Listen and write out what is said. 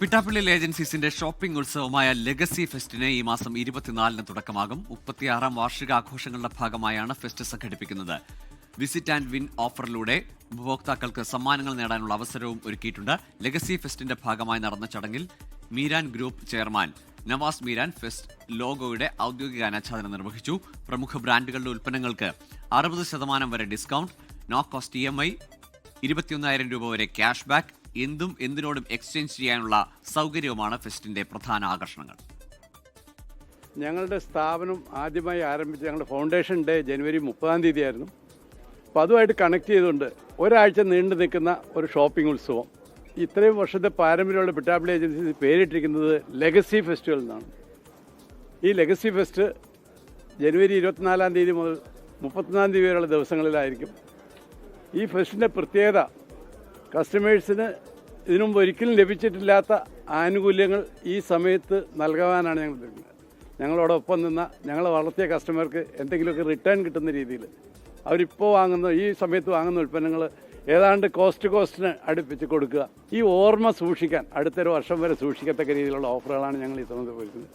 Pittappilly ഏജൻസീസിന്റെ shopping ഉത്സവമായ legacy ഫെസ്റ്റിന് ഈ മാസം ഇരുപത്തിനാലിന് തുടക്കമാകും. മുപ്പത്തിയാറാം വാർഷികാഘോഷങ്ങളുടെ ഭാഗമായാണ് ഫെസ്റ്റ് സംഘടിപ്പിക്കുന്നത്. വിസിറ്റ് ആൻഡ് വിൻ ഓഫറിലൂടെ ഉപഭോക്താക്കൾക്ക് സമ്മാനങ്ങൾ നേടാനുള്ള അവസരവും ഒരുക്കിയിട്ടുണ്ട്. ലെഗസി ഫെസ്റ്റിന്റെ ഭാഗമായി നടന്ന ചടങ്ങിൽ Meeran group chairman Navas Meeran fest ലോഗോയുടെ ഔദ്യോഗിക അനാച്ഛാദനം നിർവഹിച്ചു. പ്രമുഖ ബ്രാൻഡുകളുടെ ഉൽപ്പന്നങ്ങൾക്ക് അറുപത് ശതമാനം വരെ discount no cost E M I ഇരുപത്തിയൊന്നായിരം രൂപ വരെ ക്യാഷ് ബാക്ക് എന്തും എന്തിനോടും എക്സ്ചേഞ്ച് ചെയ്യാനുള്ള സൗകര്യവുമാണ് ഫെസ്റ്റിന്റെ പ്രധാന ആകർഷണങ്ങൾ. ഞങ്ങളുടെ സ്ഥാപനം ആദ്യമായി ആരംഭിച്ച ഞങ്ങളുടെ ഫൗണ്ടേഷൻ ഡേ ജനുവരി മുപ്പതാം തീയതി ആയിരുന്നു അപ്പോൾ അതുമായിട്ട് കണക്ട് ചെയ്തുകൊണ്ട് ഒരാഴ്ച നീണ്ടു നിൽക്കുന്ന ഒരു ഷോപ്പിംഗ് ഉത്സവം. ഇത്രയും വർഷത്തെ പാരമ്പര്യമുള്ള പിട്ടാപ്പിളി ഏജൻസി പേരിട്ടിരിക്കുന്നത് ലെഗസി ഫെസ്റ്റിവൽ എന്നാണ് ഈ ലെഗസി ഫെസ്റ്റ് ജനുവരി ഇരുപത്തിനാലാം തീയതി മുതൽ മുപ്പത്തൊന്നാം തീയതി വരെയുള്ള ദിവസങ്ങളിലായിരിക്കും. ഈ ഫെസ്റ്റിന്റെ പ്രത്യേകത കസ്റ്റമേഴ്സിന് ഇതിനു മുമ്പ് ഒരിക്കലും ലഭിച്ചിട്ടില്ലാത്ത ആനുകൂല്യങ്ങൾ ഈ സമയത്ത് നൽകാനാണ് ഞങ്ങൾ ഉദ്ദേശിക്കുന്നത്. ഞങ്ങളോടൊപ്പം നിന്ന ഞങ്ങളെ വളർത്തിയ കസ്റ്റമർക്ക് എന്തെങ്കിലുമൊക്കെ റിട്ടേൺ കിട്ടുന്ന രീതിയിൽ അവരിപ്പോൾ വാങ്ങുന്ന ഈ സമയത്ത് വാങ്ങുന്ന ഉൽപ്പന്നങ്ങൾ ഏതാണ്ട് കോസ്റ്റ് കോസ്റ്റിന് അടുപ്പിച്ച് കൊടുക്കുക. ഈ ഓർമ്മ സൂക്ഷിക്കാൻ അടുത്തൊരു വർഷം വരെ സൂക്ഷിക്കത്തക്ക രീതിയിലുള്ള ഓഫറുകളാണ് ഞങ്ങൾ ഈ സമയത്ത് ഒരുക്കുന്നത്